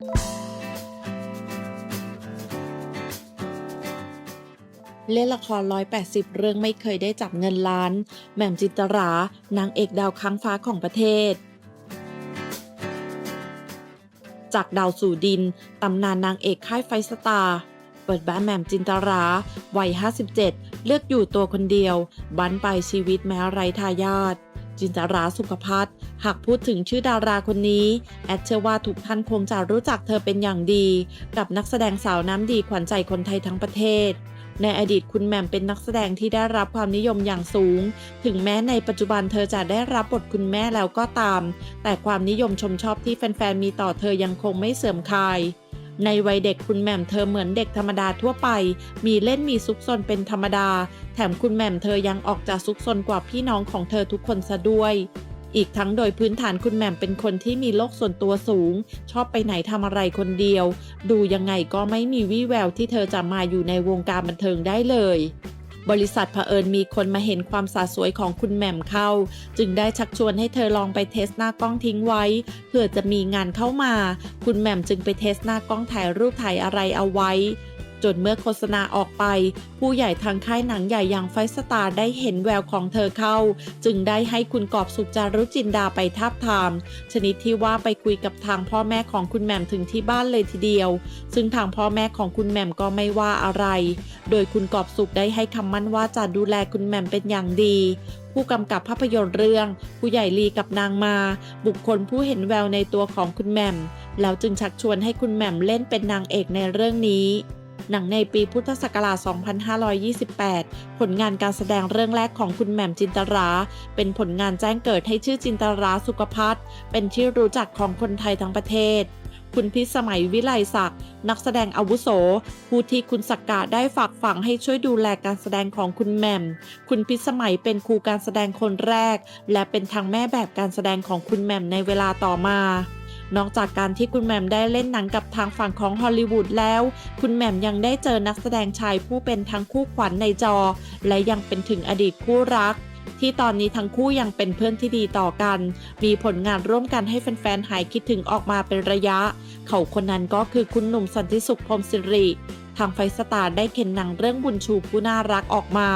เล่นละคร 180 เรื่องไม่เคยได้จับเงินล้าน แหม่มจินตรา นางเอกดาวค้างฟ้าของประเทศ จากดาวสู่ดิน ตำนานนางเอกค่ายไฟสตาร์ เปิดบ้านแหม่มจินตรา วัย 57 เลือกอยู่ตัวคนเดียว บันไปชีวิตแม้ไร้ทายาท จินตราสุขพัฒน์หากพูดถึงชื่อดาราคนนี้ แอดเชื่อว่าทุกท่านคงจะรู้จักเธอเป็นอย่างดี กับนักแสดงสาวน้ำดีขวัญใจคนไทยทั้งประเทศ ในอดีตคุณแหม่มเป็นนักแสดงที่ได้รับความนิยมอย่างสูง ถึงแม้ในปัจจุบันเธอจะได้รับบทคุณแม่แล้วก็ตาม แต่ความนิยมชมชอบที่แฟนๆมีต่อเธอยังคงไม่เสื่อมคลาย ในวัยเด็กคุณแหม่มเธอเหมือนเด็กธรรมดาทั่วไป มีเล่นมีซุกซนเป็นธรรมดา แถมคุณแหม่มเธอยังออกจากซุกซนกว่าพี่น้องของเธอทุกคนซะด้วยอีกทั้งโดยพื้นฐานคุณแหม่มเป็นคนที่มีโลกส่วนตัวสูง ชอบไปไหนทำอะไรคนเดียว ดูยังไงก็ไม่มีวี่แววที่เธอจะมาอยู่ในวงการบันเทิงได้เลย บริษัทเผอิญมีคนมาเห็นความสาสวยของคุณแหม่มเข้า จึงได้ชักชวนให้เธอลองไปเทสหน้ากล้องทิ้งไว้เพื่อจะมีงานเข้ามา คุณแหม่มจึงไปเทสหน้ากล้องถ่ายรูปถ่ายอะไรเอาไว้ จนเมื่อโฆษณาออกไป ผู้ใหญ่ทางค่ายหนังใหญ่อย่างไฟสตาร์ได้เห็นแววของเธอเข้า จึงได้ให้คุณกอบสุขจารุจินดาไปทาบทาม ชนิดที่ว่าไปคุยกับทางพ่อแม่ของคุณแหม่มถึงที่บ้านเลยทีเดียว ซึ่งทางพ่อแม่ของคุณแหม่มก็ไม่ว่าอะไร โดยคุณกอบสุขได้ให้คำมั่นว่าจะดูแลคุณแหม่มเป็นอย่างดี ผู้กำกับภาพยนตร์เรื่อง ผู้ใหญ่ลีกับนางมา บุคคลผู้เห็นแววในตัวของคุณแหม่มแล้วจึงชักชวนให้คุณแหม่มเล่นเป็นนางเอกในเรื่องนี้ หนังในปีพุทธศักราช 2528 ผลงานการแสดงเรื่องแรกของคุณแหม่มจินตรา เป็นผลงานแจ้งเกิดให้ชื่อจินตราสุขพัฒน์เป็นที่รู้จักของคนไทยทั้งประเทศคุณพิสมัยวิไลศักดิ์นักแสดงอาวุโส ผู้ที่คุณสักกะได้ฝากฝังให้ช่วยดูแลการแสดงของคุณแหม่ม คุณพิสมัยเป็นครูการแสดงคนแรก และเป็นทางแม่แบบการแสดงของคุณแหม่มในเวลาต่อมา นอกจากการที่คุณแหม่มได้เล่นหนังกับทางฝั่งของฮอลลีวูดแล้ว คุณแหม่มยังได้เจอนักแสดงชายผู้เป็นทั้งคู่ขวัญในจอ และยังเป็นถึงอดีตคู่รักที่ตอนนี้ทั้งคู่ยังเป็นเพื่อนที่ดีต่อกัน มีผลงานร่วมกันให้แฟนๆ หายคิดถึงออกมาเป็นระยะ เขาคนนั้นก็คือคุณหนุ่มสันติสุขพรมสิริ ทางไฟสตาร์ได้เข็นหนังเรื่องบุญชูผู้น่ารักออกมา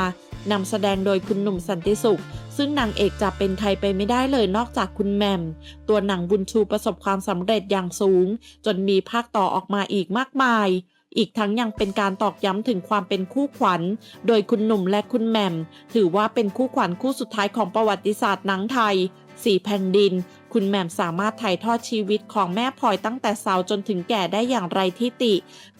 นำแสดงโดยคุณหนุ่มสันติสุข ซึ่งนางเอกจะเป็นใครไปไม่ได้เลยนอกจากคุณแหม่มตัวหนังบุญชูประสบความสำเร็จอย่างสูง จนมีภาคต่อออกมาอีกมากมายอีกทั้งยังเป็นการตอกย้ำถึงความเป็นคู่ขวัญ โดยคุณหนุ่มและคุณแหม่ม ถือว่าเป็นคู่ขวัญคู่สุดท้ายของประวัติศาสตร์หนังไทย สี่แผ่นดิน คุณแหม่มสามารถถ่ายทอดชีวิตของแม่พลอยตั้งแต่สาวจนถึงแก่ได้อย่างไรที่ติ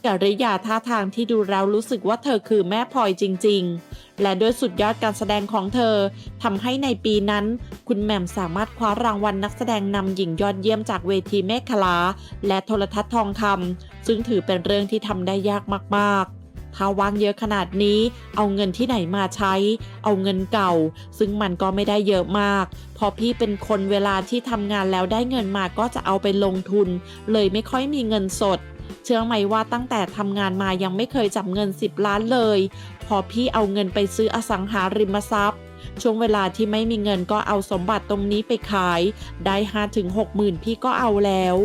กริยาท่าทางที่ดูแล้วรู้สึกว่าเธอคือแม่พลอยจริง ๆ และด้วยสุดยอดการแสดงของเธอทำให้ในปีนั้น คุณแหม่มสามารถคว้ารางวัลนักแสดงนำหญิงยอดเยี่ยมจากเวทีเมฆลา และโทรทัศน์ทองคำซึ่งถือเป็นเรื่องที่ทำได้ยากมากๆ ถ้าวางเยอะขนาดนี้ เอาเงินที่ไหนมาใช้ เอาเงินเก่า ซึ่งมันก็ไม่ได้เยอะมาก พอพี่เป็นคนเวลาที่ทำงานแล้วได้เงินมาก็จะเอาไปลงทุน เลยไม่ค่อยมีเงินสด เชื่อไหมว่าตั้งแต่ทำงานมายังไม่เคยจับเงิน 10 ล้านเลย พอพี่เอาเงินไปซื้ออสังหาริมทรัพย์ช่วงเวลาที่ไม่มีเงินก็เอาสมบัติตรงนี้ไปขาย ได้5ถึง6หมื่นพี่ก็เอาแล้ว